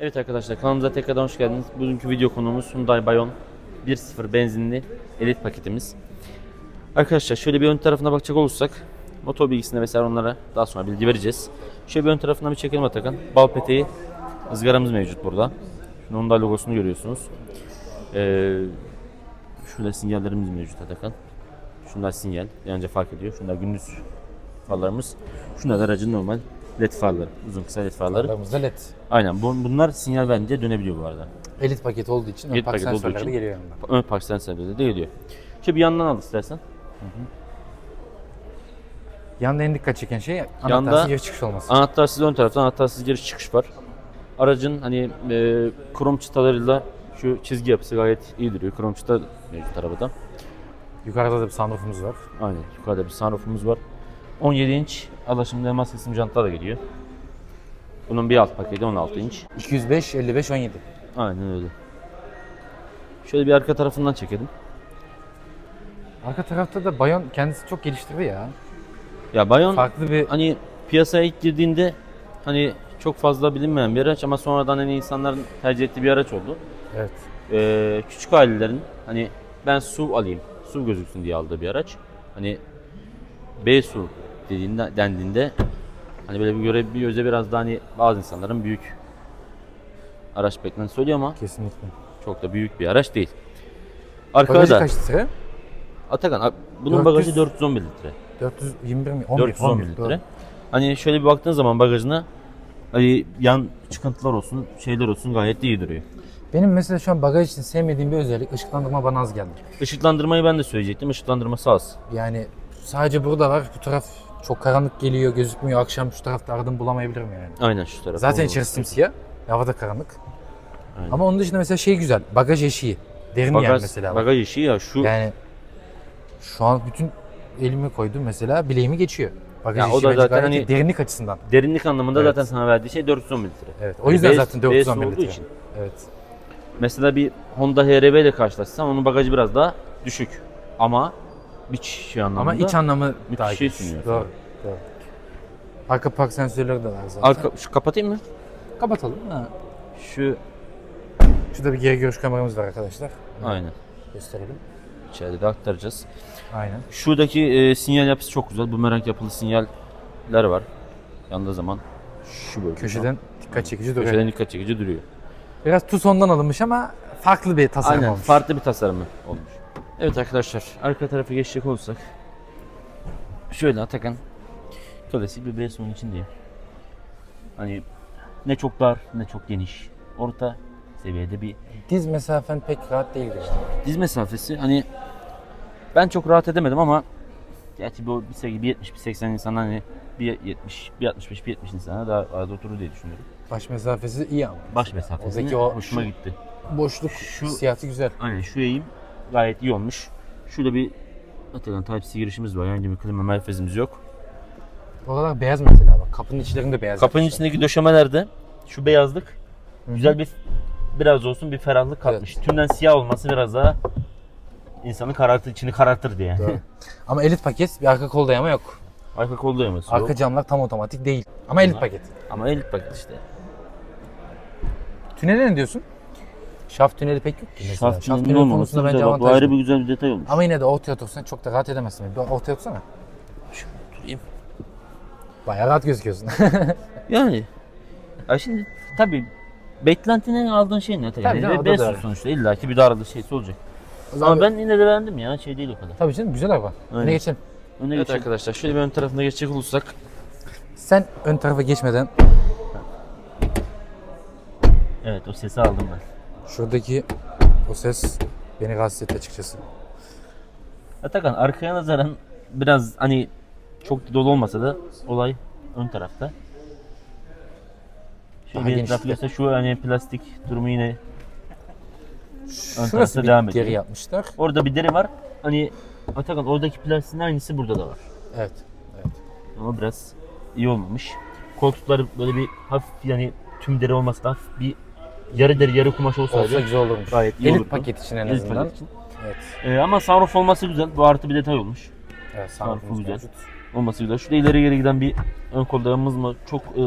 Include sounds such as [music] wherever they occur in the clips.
Evet arkadaşlar kanalımıza tekrardan hoş geldiniz. Bugünkü video konuğumuz Hyundai Bayon 1.0 benzinli elit paketimiz. Arkadaşlar şöyle bir ön tarafına bakacak olursak motor bilgisine vesaire onlara daha sonra bilgi vereceğiz. Şöyle bir ön tarafına bir çekelim Atakan. Bal peteği ızgaramız mevcut burada. Şimdi Hyundai logosunu görüyorsunuz. Ee, şurada sinyallerimiz mevcut Atakan. Şunlar sinyal. Yanınca fark ediyor. Şunlar gündüz farlarımız. Şunlar aracın normal led farları. Uzun kısa led farları. Aramızda LED. Aynen bu- bunlar sinyal verince dönebiliyor bu arada. Elit paket olduğu için ön Elit park paket olduğu sensörleri için. geliyor yanında. Ön park sensörleri de geliyor. Şöyle bir yandan al istersen. Yanda en dikkat çeken şey anahtarsız giriş çıkış olması. Anahtarsız ön taraftan anahtarsız giriş çıkış var. Aracın hani e, krom çıtalarıyla şu çizgi yapısı gayet iyi duruyor. Krom çıta mevcut arabada. Yukarıda da bir sunroofumuz var. Aynen yukarıda bir sunroofumuz var. 17 inç alaşımlı elmas kesim jantlar da geliyor. Bunun bir alt paketi 16 inç. 205, 55, 17. Aynen öyle. Şöyle bir arka tarafından çekelim. Arka tarafta da Bayon kendisi çok geliştirdi ya. Ya Bayon Farklı bir hani piyasaya ilk girdiğinde hani çok fazla bilinmeyen bir araç ama sonradan hani insanların tercih ettiği bir araç oldu. evet. Ee, küçük ailelerin hani ben SUV alayım, SUV gözüksün diye aldığı bir araç. Hani B SUV dediğinde dendiğinde hani böyle bir göre bir göze biraz daha hani bazı insanların büyük araç beklentisi oluyor ama Kesinlikle. çok da büyük bir araç değil. Arkada Bagajı kaç litre? Atakan bunun 400 bagajı 411 litre. 421 mi? 11, 411 11, litre. doğru. Hani şöyle bir baktığın zaman bagajına hani yan çıkıntılar olsun, şeyler olsun gayet iyi duruyor. Benim mesela şu an bagaj için sevmediğim bir özellik ışıklandırma bana az geldi. Işıklandırmayı ben de söyleyecektim. Işıklandırması az. Yani sadece burada var. Bu taraf çok karanlık geliyor, gözükmüyor. Akşam şu tarafta aradım bulamayabilirim yani. Aynen şu taraf. Zaten Onu- içerisi simsiyah. Havada karanlık. Aynen. Ama onun dışında mesela şey güzel. Bagaj eşiği. Derin yer bagaj, mesela. bak. bagaj işi ya şu Yani şu an bütün elimi koydum mesela bileğimi geçiyor. Bagaj Ya o da zaten hani- derinlik açısından. derinlik anlamında Evet. zaten sana verdiği şey 411 litre. Evet. O yüzden Base- zaten base 411 olduğu litre. için. Evet. Mesela bir Honda HR-V ile karşılaşsam onun bagajı biraz daha düşük. Ama bir şey anlamında. Ama iç anlamı müthiş daha şey geniş. sunuyor Doğru. Doğru. Arka park sensörleri de var zaten. Arka, şu kapatayım mı? Kapatalım. Ha. Şu Şurada bir geri görüş kameramız var arkadaşlar. aynen. Gösterelim. İçeride de aktaracağız. Aynen. Şuradaki e, sinyal yapısı çok güzel. Bumerang yapılı sinyaller var. Yandığı zaman şu bölgede. Köşeden dikkat çekici duruyor. Köşeden dikkat çekici duruyor. Biraz Tucson'dan alınmış ama farklı bir tasarım Aynen olmuş. farklı bir tasarımı olmuş. Evet arkadaşlar arka tarafı geçecek olursak şöyle Atakan klasik bir Bresson içindeyim. Hani ne çok dar ne çok geniş. Orta seviyede bir Diz mesafen pek rahat değil işte. diz mesafesi hani ben çok rahat edemedim ama gerçi bu bir 70 bir 80 insan hani bir 70 bir 65 bir 70 insana daha rahat oturur diye düşünüyorum. Baş mesafesi iyi ama. Baş mesafesi Oradaki o hoşuma şu- gitti. Boşluk Şu- hissiyatı güzel. Aynen şu eğim gayet iyi olmuş. Şurada bir Atakan Type-C girişimiz var. Yani bir klima merkezimiz yok. Oralar beyaz mesela bak. Kapının içlerinde beyaz. Kapının yapmışlar. içindeki döşemelerde şu beyazlık güzel bir biraz olsun bir ferahlık katmış. Tümden siyah olması biraz daha insanı karartır, içini karartır diye. Doğru. [laughs] Ama elit paket bir arka kol dayama yok. Arka kol dayaması Arka yok. camlar tam otomatik değil. Ama elit Bunlar- paket. Ama elit paket işte. Tünele ne diyorsun? Şaft tüneli pek yok ki mesela. Şaft Şaft tüneli konusunda bence. Bak, Bu avantajlı. ayrı bir güzel bir detay olmuş. Ama yine de ortaya otursan çok da rahat edemezsin. Bir ortaya otursana. Durayım. Bayağı rahat gözüküyorsun. [laughs] Yani. Ya şimdi tabii beklentinin aldığın şey ne? Tabii Yani canım, doğru. sonuçta illaki bir darlı şeysi olacak. Ama Ama ben yine de beğendim ya. Şey değil o kadar. Tabii canım güzel araba. Aynen. Öne geçelim. Öne evet arkadaşlar şöyle bir ön tarafına geçecek olursak Sen ön tarafa geçmeden Evet o sesi aldım ben. Şuradaki o ses beni rahatsız etti açıkçası. Atakan arkaya nazaran biraz hani çok dolu olmasa da olay ön tarafta. Şöyle Daha bir genişte. etrafı göster. Şu hani plastik durumu yine Şurası tarafta bir devam geri ediyor. yapmışlar. orada bir deri var. Hani Atakan oradaki plastiğin aynısı burada da var. Evet. Evet. Ama biraz iyi olmamış. Koltuklar böyle bir hafif yani tüm deri olmasa da hafif bir yarı deri yarı kumaş olsaydı Olsa güzel olurmuş. gayet iyi Elit olurdu. paket için en Elit azından. paket için. Evet. Ee, ama sunroof olması güzel. Bu artı bir detay olmuş. Evet, sunroofumuz güzel. mevcut. olması güzel. Şurada ileri geri giden bir ön koldağımız mı çok e,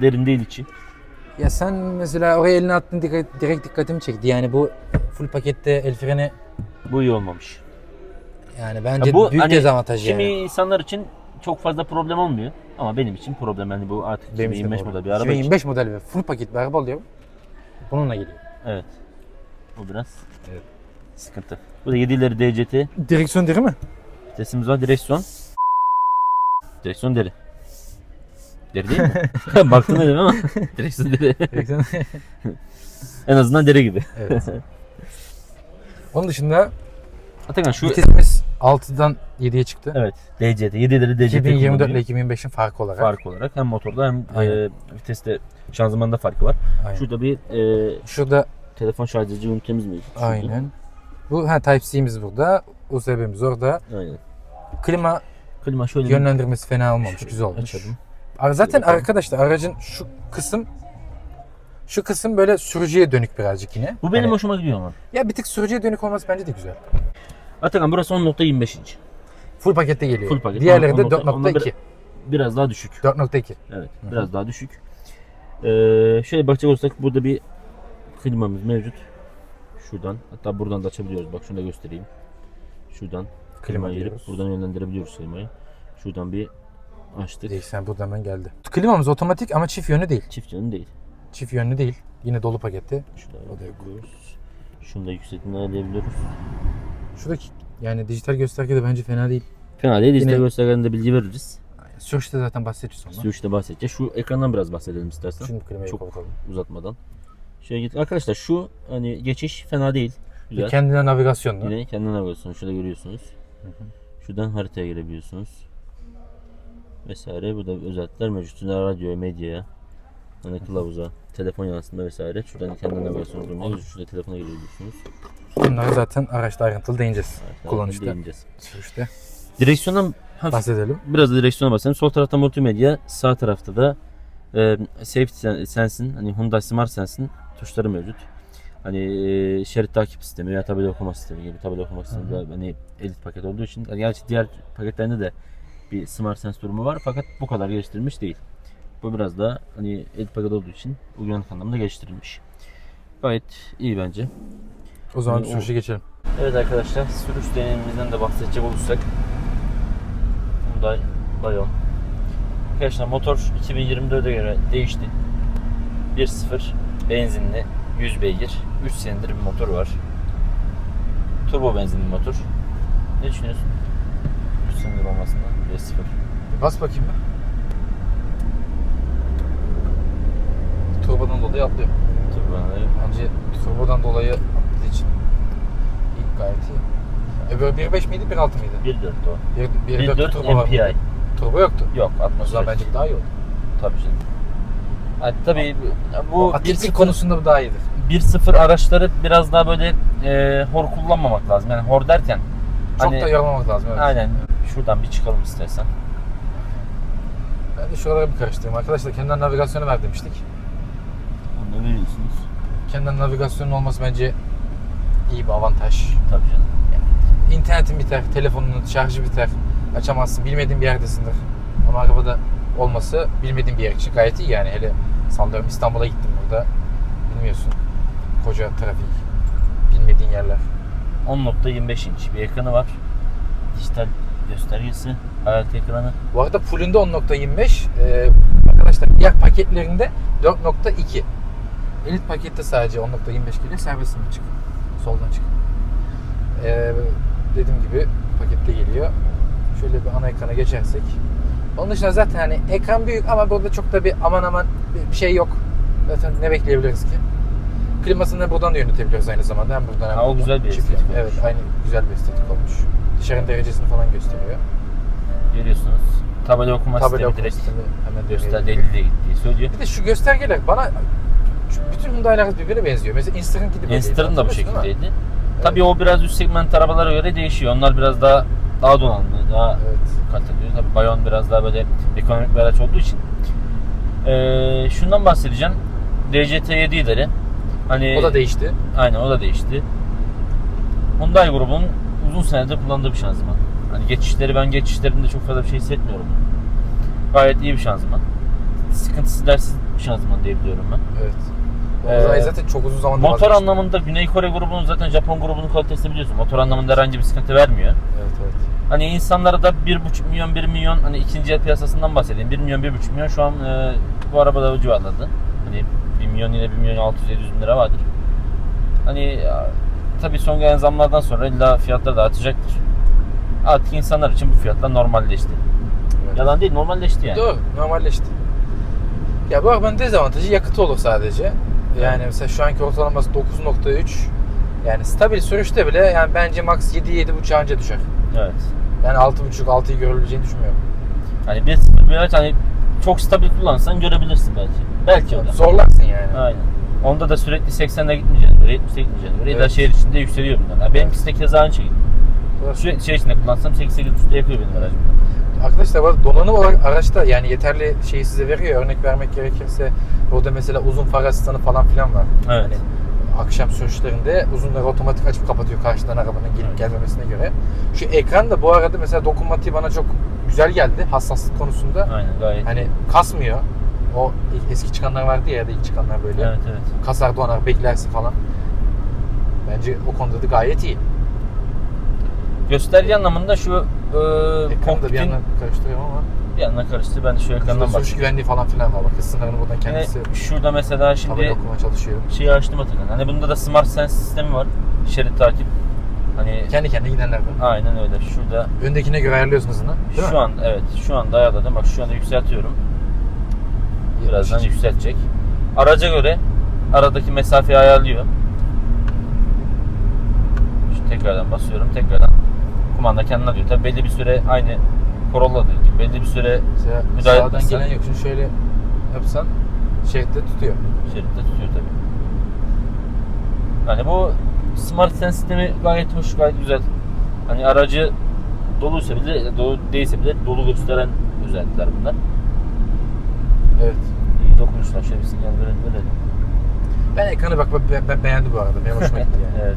derin değil içi. Ya sen mesela oraya elini attın dikkat, direkt dikkatimi çekti. Yani bu full pakette el freni Bu iyi olmamış. yani bence Ya bu büyük hani dezavantaj Kimi yani. insanlar için çok fazla problem olmuyor. Ama benim için problem. Yani bu artık Benim için 2025 doğru. model bir araba için. 2025 model ve full paket bir araba alıyorum. Bununla geliyor. Evet. Bu biraz Evet. sıkıntı. Bu da 7 ileri DCT. Direksiyon deri mi? Vitesimiz var. Direksiyon. Direksiyon deri. Deri değil mi? [laughs] [laughs] Baktın dedim ama direksiyon deri. Direksiyon en azından deri gibi. Evet. [laughs] Onun dışında Atakan şu vitesimiz 6'dan 7'ye çıktı. evet DCT 7 ileri DCT 2024 ile kullanılıyor. 2025'in farkı olarak. fark olarak hem motorda hem Aynen. e, viteste şanzımanda farkı var. Aynen. Şurada bir e, Şurada telefon şarj edici ünitemiz mevcut. Aynen. Bu ha Type-C'miz burada. USB'miz orada. Aynen. Klima Klima şöyle bir yönlendirmesi fena olmamış. Şöyle Güzel olmuş. açalım. Zaten bakalım. arkadaşlar aracın şu kısım şu kısım böyle sürücüye dönük birazcık yine. Bu benim Hani- hoşuma gidiyor ama. Ya bir tık sürücüye dönük olması bence de güzel. Atakan burası 10.25 inç. Full pakette geliyor. Full paket. Diğerleri de Onlar- onlar- onlar 4.2. Biraz daha düşük. 4.2. Evet. Hı hı. Biraz daha düşük. Ee, şöyle bakacak olursak burada bir klimamız mevcut. Şuradan. Hatta buradan da açabiliyoruz. Bak şunu da göstereyim. Şuradan Klima girip buradan yönlendirebiliyoruz klimayı. Şuradan bir açtık. Değişen burada hemen geldi. Klimamız otomatik ama çift yönlü değil. Çift yönü değil. Çift yönlü değil. Yine dolu pakette. Şurada O da yok. Şunu da yüksekliğini ayarlayabiliyoruz. Şuradaki yani dijital gösterge de bence fena değil. Fena değil. Dijital Yine- göstergelerinde bilgi veririz. Sürüşte zaten bahsedeceğiz sonra. Sürüşte bahsedeceğiz. Şu ekrandan biraz bahsedelim istersen. Şimdi klimayı Çok- kapatalım. Uzatmadan. Şöyle git. Arkadaşlar şu hani geçiş fena değil. Güzel. Kendine navigasyonlu. Yine kendine navigasyon şurada görüyorsunuz. Şuradan haritaya girebiliyorsunuz. Vesaire. Burada özellikler mevcut. Şurada radyoya, medyaya, hani kılavuza, telefon yansıtma vesaire. Şuradan kendine navigasyon kurmayı, şurada telefona girebiliyorsunuz. Bunlara zaten araçta ayrıntılı değineceğiz. Arkadaşlar Kullanışta. değineceğiz. Sürüşte. Direksiyondan hafif Bahsedelim. biraz da direksiyona basalım. Sol tarafta multimedya, sağ tarafta da e, Safety Sen- Sense'in, hani Hyundai Smart Sense'in tuşları mevcut. Hani e, şerit takip sistemi veya tabela okuma sistemi gibi tabela okuma sistemi de hani elit paket olduğu için yani gerçi diğer paketlerinde de bir Smart Sense durumu var fakat bu kadar geliştirilmiş değil. Bu biraz da hani elit paket olduğu için uyanık anlamda geliştirilmiş. Gayet iyi bence. O zaman Yani o- sürüşe geçelim. Evet arkadaşlar sürüş deneyimimizden de bahsedecek olursak Hyundai Bayon Arkadaşlar motor 2024'e göre değişti 1.0 benzinli 100 beygir 3 silindir bir motor var Turbo benzinli bir motor Ne düşünüyorsun? 3 silindir olmasından 1.0 Bir bas bakayım ben. Turbodan dolayı atlıyor. Turbo Bence turbodan dolayı atladığı için iyi, gayet iyi. Öbür 1.5 miydi 1.6 mıydı? 1.4 o 1.4 1.4 turbo var. MPI Turbo yoktu. Yok O zaman bence bu daha iyi oldu. Tabii canım yani tabii bu Bu atletik 1.0 konusunda bu daha iyidir. 1.0 araçları biraz daha böyle e, hor kullanmamak lazım. Yani hor derken Çok Hani- da yormamak lazım. Evet. aynen şuradan bir çıkalım istersen. Ben de şuralara bir karıştırayım. Arkadaşlar kendinden navigasyonu ver demiştik. Onu da veriyorsunuz. Kendinden navigasyonun olması bence iyi bir avantaj. Tabii canım. İnternetin biter, telefonunun şarjı biter. Açamazsın, bilmediğin bir yerdesindir. Ama arabada olması bilmediğin bir yer için gayet iyi yani. Hele sallıyorum İstanbul'a gittim burada. Bilmiyorsun. Koca trafik, bilmediğin yerler. 10.25 inç bir ekranı var. Dijital göstergesi, hayat ekranı. Bu arada fullünde 10.25. Ee, arkadaşlar diğer paketlerinde 4.2. Elit pakette sadece 10.25 geliyor. Serbest mi çık? Soldan çık. Ee, dediğim gibi pakette geliyor. Şöyle bir ana ekrana geçersek. Onun dışında zaten hani ekran büyük ama burada çok da bir aman aman bir şey yok. Zaten ne bekleyebiliriz ki? Klimasını da buradan da yönetebiliyoruz aynı zamanda. Hem buradan hem Ha, o buradan. güzel bir Çift estetik. Evet olmuş. aynı güzel bir estetik olmuş. Dışarının derecesini falan gösteriyor. Görüyorsunuz. Tabela okuma Tabela sistemi okuma direkt sistemi hemen göster devreye giriyor. 50'de gittiği söylüyor. Bir de şu göstergeler bana şu bütün Hyundai'lar birbirine benziyor. Mesela Insta'nın gibi Enster'ın da bu şekildeydi. Tabii o biraz üst segment arabalara göre değişiyor. Onlar biraz daha daha donanımlı, daha Evet. katılıyor. Tabii Bayon biraz daha böyle ekonomik bir araç olduğu için. Ee, şundan bahsedeceğim. DCT7 ileri. Hani O da değişti. Aynen o da değişti. Hyundai grubunun uzun senedir kullandığı bir şanzıman. Hani geçişleri ben geçişlerinde çok fazla bir şey hissetmiyorum. Gayet iyi bir şanzıman. Sıkıntısız dersiz bir şanzıman diye biliyorum ben. Evet. Ee, O zaten çok uzun zamandır Motor vazgeçti. anlamında Güney Kore grubunun zaten Japon grubunun kalitesini biliyorsun. Motor anlamında herhangi bir sıkıntı vermiyor. Evet evet. Hani insanlara da 1,5 milyon 1 milyon hani ikinci el piyasasından bahsedeyim. 1 milyon 1,5 milyon şu an e, bu arabada o civarlarda. Hani 1 milyon yine 1 milyon 600 700 bin lira vardır. Hani tabii son gelen zamlardan sonra illa fiyatlar da artacaktır. Artık insanlar için bu fiyatlar normalleşti. evet. Yalan değil normalleşti yani. Doğru, normalleşti. Ya bu arabanın dezavantajı yakıtı olur sadece. Yani mesela şu anki ortalaması 9.3. Yani stabil sürüşte bile yani bence max 7-7.5 anca düşer. Evet. Yani 6.5-6'yı görebileceğini düşünmüyorum. Hani bir araç hani çok stabil kullansan görebilirsin belki. Belki o da. Zorlarsın yani. Aynen. Onda da sürekli 80'de gitmeyeceksin göre, 70'de gitmeyeceksin Evet. şehir içinde yükseliyor bunlar. Ha, benimkisi de keza aynı. Burası- Sürekli şehir içinde kullansam 88 üstü yakıyor benim aracım. Arkadaşlar arada donanım olarak araçta yani yeterli şeyi size veriyor. Örnek vermek gerekirse burada mesela uzun far asistanı falan filan var. Evet. Hani akşam sürüşlerinde uzunları otomatik açıp kapatıyor karşıdan arabanın gelip Evet. gelmemesine göre. Şu ekran da bu arada mesela dokunmatiği bana çok güzel geldi hassaslık konusunda. Aynen gayet. Hani kasmıyor. O eski çıkanlar vardı ya ya da ilk çıkanlar böyle. Evet evet. Kasar donar beklersin falan. Bence o konuda da gayet iyi. Gösterge anlamında şu e, Ekranı da bir kokpitin yandan karıştırıyorum ama. bir yandan karıştı. Ben de şu Şurada ekrandan sürüş güvenliği falan filan var. Bak hız sınırını buradan kendisi Yine şurada mesela tabela şimdi okumaya çalışıyor. şeyi açtım hatırlan. Hani bunda da Smart Sense sistemi var. Şerit takip. Hani Kendi kendine gidenlerden. aynen öyle. Şurada Öndekine göre ayarlıyorsun hızını. Değil şu mi? an evet şu anda ayarladım. Bak şu anda yükseltiyorum. Birazdan yükseltecek. Araca göre aradaki mesafeyi ayarlıyor. Şu tekrardan basıyorum. Tekrardan kumanda kendine diyor. Tabii belli bir süre aynı Corolla gibi belli bir süre Mesela Müdahale sağdan gelen yok. Şimdi şöyle yapsan şeritte tutuyor. şeritte tutuyor tabii. Yani bu Smart Sense sistemi gayet hoş, gayet güzel. Hani aracı doluysa bile, dolu değilse bile dolu gösteren özellikler bunlar. Evet. İyi dokunmuşlar. Şöyle bir sinyal verelim. verelim. Ben ekranı bak ben, ben beğendim bu arada. Benim hoşuma gitti yani. [laughs] evet.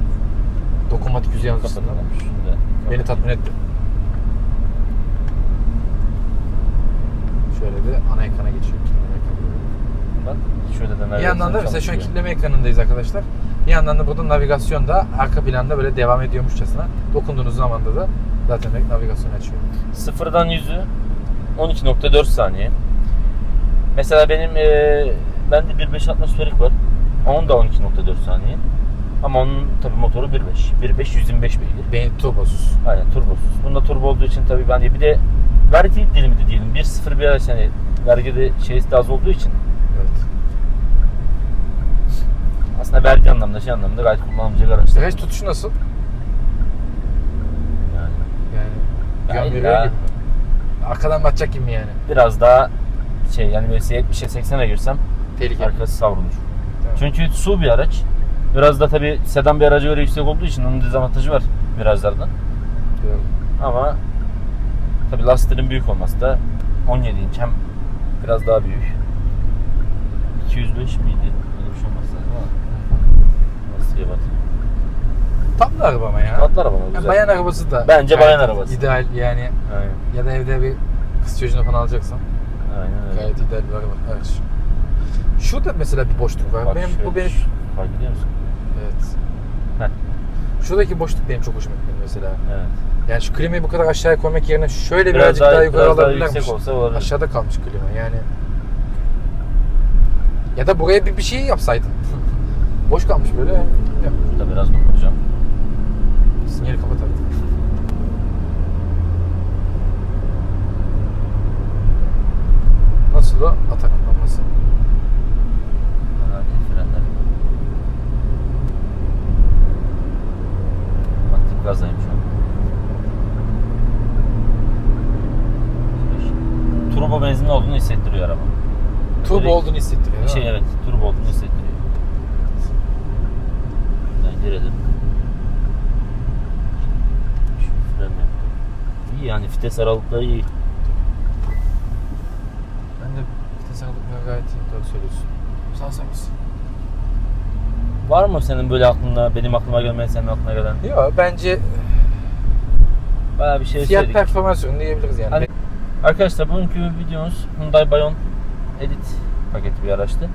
Dokunmatik yüz yansımasından. Kapatalım. Şunu da Beni tatmin etti. Şöyle bir ana ekrana geçiyor. Bak şöyle de Bir yandan da mesela şu an çalışıyor. kitleme ekranındayız arkadaşlar. Bir yandan da burada navigasyon da arka planda böyle devam ediyormuşçasına. Dokunduğunuz zaman da zaten navigasyon açıyor. Sıfırdan yüzü 12.4 saniye. Mesela benim e, bende 1.5 atmosferik var. Onun da 12.4 saniye. Ama onun tabi motoru 1.5. 1.5 125 beygir. Beyin turbosuz. Aynen turbosuz. Bunda turbo olduğu için tabii ben de bir de vergi dilimi de diyelim. 1.0 bir araç hani vergide şeysi de az olduğu için Evet. aslında vergi anlamında şey anlamında gayet kullanılacak araçlar. Viraj tutuşu nasıl? Yani Yani Ya gibi mi? Arkadan batacak gibi yani? biraz daha şey yani böyle 70'e 80'e girsem Tehlike. arkası savrulur. Tamam. Çünkü su bir araç. Biraz da tabii sedan bir araca göre yüksek olduğu için onun dezavantajı var virajlardan. Doğru. Ama tabii lastiklerin büyük olması da 17 inç hem biraz daha büyük. 205 miydi? Öyle bir şey lazım ama. Lastiğe bak. Tatlı araba ama ya. Tatlı araba ama Yani güzel. bayan arabası da. Bence gayet bayan arabası. İdeal yani. Aynen. Ya da evde bir kız çocuğunu falan alacaksan. Aynen öyle. Gayet ideal bir araba. Evet. Şurada mesela bir boşluk var. Bak benim, bu şöyle, benim... Fark ediyor musun? Evet. Heh. Şuradaki boşluk benim çok hoşuma gitti mesela. Evet. Yani şu klimayı bu kadar aşağıya koymak yerine şöyle Biraz birazcık daha- daha, yukarı biraz daha olsa olabilir. Aşağıda kalmış klima yani. Ya da buraya bir, bir şey yapsaydın. [laughs] Boş kalmış böyle. Ya, Burada biraz dokunacağım. sinyali kapat artık. Nasıl o? Atak kullanması. Değil frenler. Gazdayım şu an. Turbo benzinli olduğunu hissettiriyor araba. Turbo Direkt- olduğunu hissettiriyor. Şey evet turbo olduğunu hissettiriyor. Ben girelim. Şu fren yaptım. İyi yani vites aralıkları iyi. Ben de vites aralıkları gayet iyi. Doğru söylüyorsun. Sağ sağ mısın? Var mı senin böyle aklında, benim aklıma gelmeyen senin aklına gelen? Yok bence Bayağı bir şey fiyat performans ürünü diyebiliriz yani. Hani, arkadaşlar bugünkü videomuz Hyundai Bayon Edit paketi bir araçtı.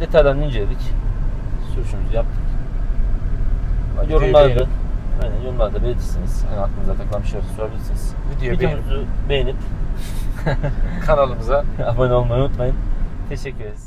Detaylarını inceledik. Sürüşümüzü yaptık. Yorumlarda beğenip- Aynen yorumlarda belirtirsiniz. Hani aklınıza takılan bir şey varsa sorabilirsiniz. Videoyu beğenip beğenip [laughs] kanalımıza [laughs] abone olmayı unutmayın. Teşekkür ederiz.